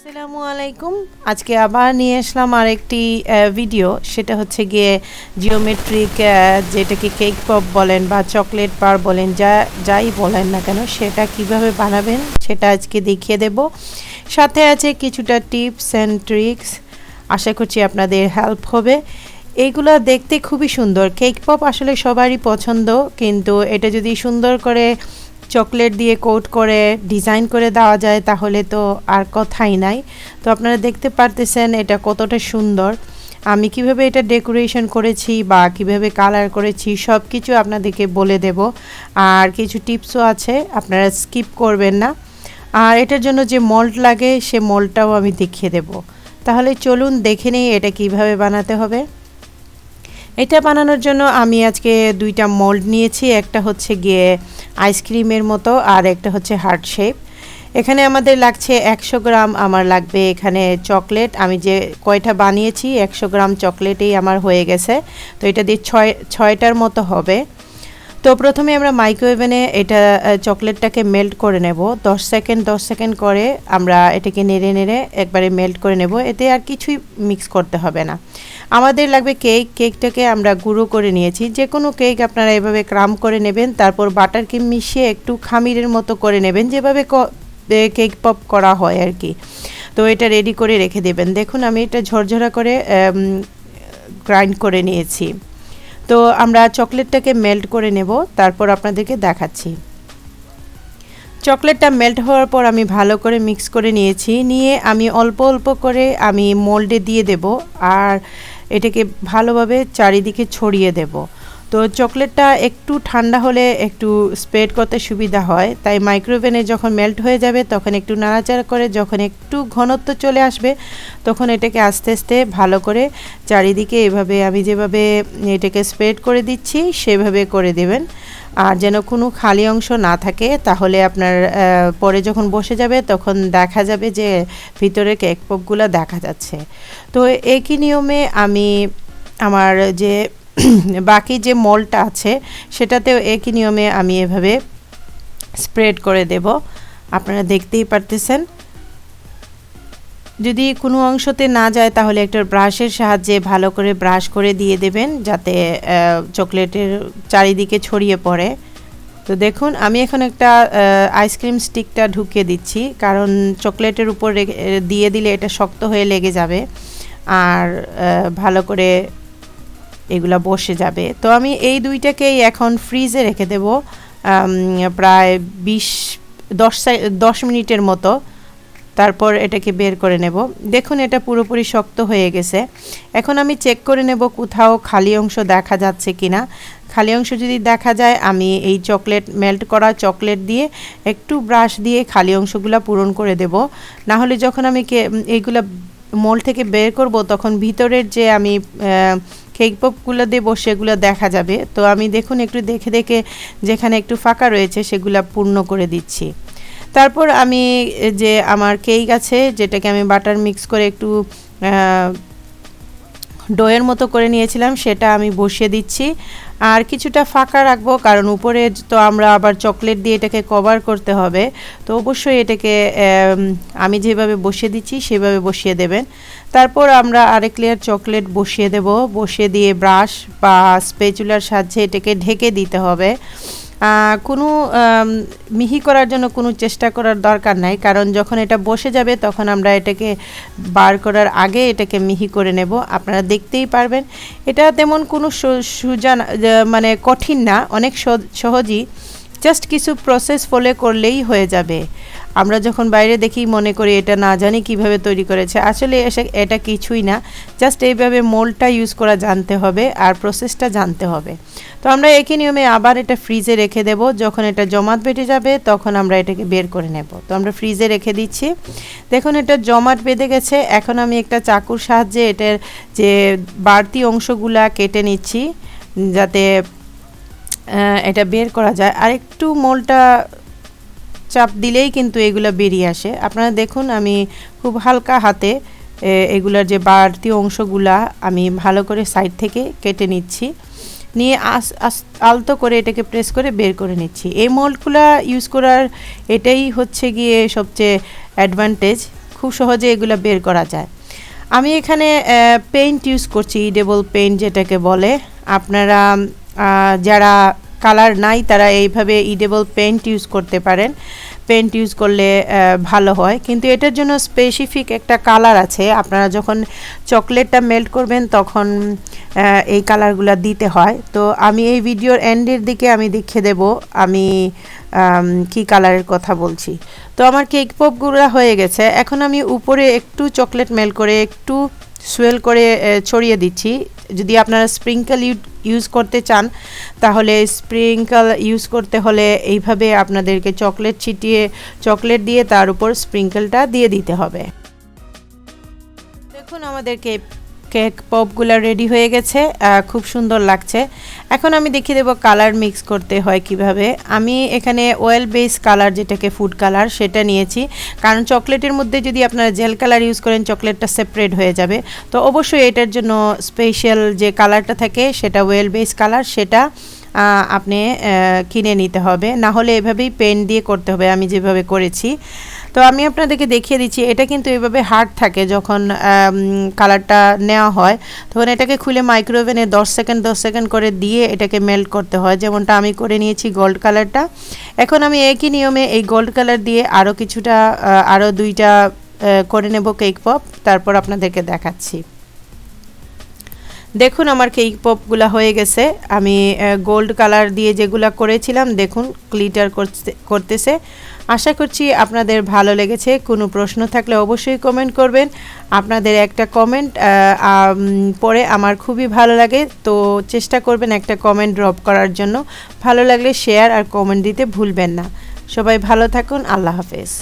আসসালামু আলাইকুম। আজকে আবার নিয়ে আসলাম আরেকটি আহ, ভিডিও সেটা হচ্ছে গিয়ে জিওমেট্রিক যেটাকে কেক পপ বলেন বা চকলেট বার বলেন যা যাই বলেন না কেন সেটা কীভাবে বানাবেন সেটা আজকে দেখিয়ে দেব। সাথে আছে কিছুটা টিপস অ্যান্ড ট্রিক্স আশা করছি আপনাদের হেল্প হবে। এইগুলো দেখতে খুবই সুন্দর। কেক পপ আসলে সবারই পছন্দ কিন্তু এটা যদি সুন্দর করে চকলেট দিয়ে কোট করে ডিজাইন করে দেওয়া যায়, তাহলে তো আর কথাই নাই। তো আপনারা দেখতে পারতেছেন এটা কতটা সুন্দর। আমি কীভাবে এটা ডেকোরেশন করেছি বা কীভাবে কালার করেছি সব কিছু আপনাদেরকে বলে দেব। আর কিছু টিপসও আছে, আপনারা স্কিপ করবেন না। আর এটার জন্য যে মল্ট লাগে, সে মল্টটাও আমি দেখিয়ে দেব। তাহলে চলুন দেখে নিই এটা কীভাবে বানাতে হবে। এটা বানানোর জন্য আমি আজকে দুইটা মোল্ড নিয়েছি, একটা হচ্ছে গিয়ে আইসক্রিমের মতো আর একটা হচ্ছে হার্ট শেপ এখানে আমাদের লাগছে একশো গ্রাম, আমার লাগবে এখানে চকলেট আমি যে কয়টা বানিয়েছি, একশো গ্রাম চকলেটেই আমার হয়ে গেছে। তো এটা দিয়ে ছয়, ছয়টার মতো হবে। তো প্রথমে আমরা মাইক্রোওভেনে এটা চকলেটটাকে মেল্ট করে নেব। দশ সেকেন্ড দশ সেকেন্ড করে আমরা এটাকে নেড়ে নেড়ে একবারে মেল্ট করে নেব। এতে আর কিছুই মিক্স করতে হবে না। আমাদের লাগবে কেক কেকটাকে আমরা গুঁড়ো করে নিয়েছি। যে কোনো কেক আপনারা এভাবে ক্রাম করে নেবেন, তারপর বাটারকে মিশিয়ে একটু খামিরের মতো করে নেবেন, যেভাবে কেক পপ করা হয় আর কি। তো এটা রেডি করে রেখে দেবেন। দেখুন, আমি এটা ঝরঝরা করে গ্রাইন্ড করে নিয়েছি। তো আমরা চকলেটটাকে মেল্ট করে নেব, তারপর আপনাদেরকে দেখাচ্ছি। চকলেটটা মেল্ট হওয়ার পর আমি ভালো করে মিক্স করে নিয়েছি। নিয়ে আমি অল্প অল্প করে আমি মোল্ডে দিয়ে দেব, আর এটাকে ভালোভাবে চারিদিকে ছড়িয়ে দেব। তো চকলেটটা একটু ঠান্ডা হলে একটু স্প্রেড করতে সুবিধা হয়। তাই মাইক্রোওভেনে যখন মেল্ট হয়ে যাবে, তখন একটু নাড়াচাড়া করে যখন একটু ঘনত্ব চলে আসবে, তখন এটাকে আস্তে আস্তে ভালো করে চারিদিকে এভাবে আমি যেভাবে এটাকে স্প্রেড করে দিচ্ছি, সেভাবে করে দেবেন। আর যেন কোনো খালি অংশ না থাকে, তাহলে আপনার পরে যখন বসে যাবে, তখন দেখা যাবে যে ভিতরে কেক পপগুলো দেখা যাচ্ছে। তো একই নিয়মে আমি আমার যে বাকি যে মলটা আছে, সেটাতেও একই নিয়মে আমি এভাবে স্প্রেড করে দেব। আপনারা দেখতেই পারতেছেন। যদি কোনো অংশতে না যায়, তাহলে একটা ব্রাশের সাহায্যে ভালো করে ব্রাশ করে দিয়ে দেবেন, যাতে চকলেটের চারিদিকে ছড়িয়ে পড়ে। তো দেখুন, আমি এখন একটা আইসক্রিম স্টিকটা ঢুকিয়ে দিচ্ছি, কারণ চকলেটের উপর দিয়ে দিলে এটা শক্ত হয়ে লেগে যাবে। আর ভালো করে এগুলা বসে যাবে। তো আমি এই দুইটাকেই এখন ফ্রিজে রেখে দেব প্রায় বিশ, দশ দশ মিনিটের মতো। তারপর এটাকে বের করে নেব। দেখুন, এটা পুরোপুরি শক্ত হয়ে গেছে। এখন আমি চেক করে নেব কোথাও খালি অংশ দেখা যাচ্ছে কি না খালি অংশ যদি দেখা যায়, আমি এই চকলেট, মেল্ট করা চকলেট দিয়ে একটু ব্রাশ দিয়ে খালি অংশগুলো পূরণ করে দেব। না হলে যখন আমি কে এইগুলো মোল থেকে বের করব, তখন ভিতরের যে আমি কেক পপগুলো দেব, সেগুলো দেখা যাবে। তো আমি দেখুন, একটু দেখে দেখে যেখানে একটু ফাঁকা রয়েছে, সেগুলো পূর্ণ করে দিচ্ছি। তারপর আমি যে আমার কেক আছে, যেটাকে আমি বাটার মিক্স করে একটু ডোয়ের মতো করে নিয়েছিলাম, সেটা আমি বসিয়ে দিচ্ছি। আর কিছুটা ফাঁকা রাখব, কারণ উপরে তো আমরা আবার চকলেট দিয়ে এটাকে কভার করতে হবে। তো অবশ্যই এটাকে আমি যেভাবে বসিয়ে দিচ্ছি, সেভাবে বসিয়ে দেবেন। তারপর আমরা আরেক লেয়ার চকলেট বসিয়ে দেব। বসিয়ে দিয়ে ব্রাশ বা স্পেচুলার সাহায্যে এটাকে ঢেকে দিতে হবে। কোনো মিহি করার জন্য কোনো চেষ্টা করার দরকার নাই। কারণ যখন এটা বসে যাবে, তখন আমরা এটাকে বার করার আগে এটাকে মিহি করে নেব। আপনারা দেখতেই পারবেন। এটা তেমন কোনো সুজান সুজা মানে কঠিন না। অনেক সহ- সহজই। জাস্ট কিছু প্রসেস ফলে করলেই হয়ে যাবে। আমরা যখন বাইরে দেখি, মনে করি এটা না জানি কীভাবে তৈরি করেছে। আসলে এটা কিছুই না জাস্ট এইভাবে মোলটা ইউজ করা জানতে হবে আর প্রসেসটা জানতে হবে। তো আমরা একই নিয়মে আবার এটা ফ্রিজে রেখে দেব। যখন এটা জমাট বেঁধে যাবে, তখন আমরা এটাকে বের করে নেব। তো আমরা ফ্রিজে রেখে দিচ্ছি। দেখুন, এটা জমাট বেঁধে গেছে। এখন আমি একটা চাকুর সাহায্যে এটার যে বাড়তি অংশগুলা কেটে নিচ্ছি, যাতে এটা বের করা যায়। আর একটু মোলটা চাপ দিলেই কিন্তু এগুলো বেরিয়ে আসে। আপনারা দেখুন, আমি খুব হালকা হাতে এগুলার যে বাড়তি অংশগুলা আমি ভালো করে সাইড থেকে কেটে নিচ্ছি। নিয়ে আস আস, আলতো করে এটাকে প্রেস করে বের করে নিচ্ছি। এই মোল্ডগুলা ইউজ করার এটাই হচ্ছে গিয়ে সবচেয়ে অ্যাডভান্টেজ, খুব সহজে এগুলো বের করা যায়। আমি এখানে পেইন্ট ইউজ করছি ইডেবল পেইন্ট যেটাকে বলে। আপনারা যারা কালার নাই তারা এইভাবে ইডেবল পেন্ট ইউজ করতে পারেন। পেন্ট ইউজ করলে ভালো হয়। কিন্তু এটার জন্য স্পেসিফিক একটা কালার আছে। আপনারা যখন চকলেটটা মেল্ট করবেন তখন এই কালারগুলো দিতে হয়। তো আমি এই ভিডিওর এন্ডের দিকে আমি দেখিয়ে দেব আমি আম, কি কালারের কথা বলছি। তো আমার কেক পপগুলো হয়ে গেছে। এখন আমি উপরে একটু চকলেট মেল্ট করে একটু সুয়েল করে ছড়িয়ে দিচ্ছি। যদি আপনারা স্প্রিঙ্কল ইউজ করতে চান, তাহলে স্প্রিঙ্কল ইউজ করতে হলে এইভাবে আপনাদেরকে চকলেট ছিটিয়ে, চকলেট দিয়ে তার উপর স্প্রিঙ্কলটা দিয়ে দিতে হবে। দেখুন আমাদের কেক পপগুলো রেডি হয়ে গেছে খুব সুন্দর লাগছে। এখন আমি দেখিয়ে দেবো কালার মিক্স করতে হয় কীভাবে। আমি এখানে অয়েল বেস কালার যেটাকে ফুড কালার সেটা নিয়েছি। কারণ চকলেটের মধ্যে যদি আপনারা জেল কালার ইউজ করেন, চকলেটটা সেপারেট হয়ে যাবে। তো অবশ্যই এটার জন্য স্পেশাল যে কালারটা থাকে, সেটা ওয়েল বেস কালার সেটা আপনি কিনে নিতে হবে। না হলে এভাবেই পেন দিয়ে করতে হবে, আমি যেভাবে করেছি। তো আমি আপনাদেরকে দেখিয়ে দিচ্ছি, এটা কিন্তু এভাবে হার্ড থাকে যখন কালারটা নেওয়া হয়, তখন এটাকে খুলে মাইক্রোওভেনে দশ সেকেন্ড দশ সেকেন্ড করে দিয়ে এটাকে মেল্ট করতে হয়। যেমনটা আমি করে নিয়েছি গোল্ড কালারটা। এখন আমি একই নিয়মে এই গোল্ড কালার দিয়ে আরও কিছুটা আরও দুইটা করে নেব কেক পপ। তারপর আপনাদেরকে দেখাচ্ছি। দেখুন আমার কেক পপগুলো হয়ে গেছে। আমি গোল্ড কালার দিয়ে যেগুলো করেছিলাম, দেখুন, ক্লিটার করতে করতেছে। আশা করছি আপনাদের ভালো লেগেছে। কোনো প্রশ্ন থাকলে অবশ্যই কমেন্ট করবেন। আপনাদের একটা কমেন্ট পরে আমার খুবই ভালো লাগে। তো চেষ্টা করবেন একটা কমেন্ট ড্রপ করার জন্য। ভালো লাগলে শেয়ার আর কমেন্ট দিতে ভুলবেন না। সবাই ভালো থাকুন। আল্লাহ হাফেজ।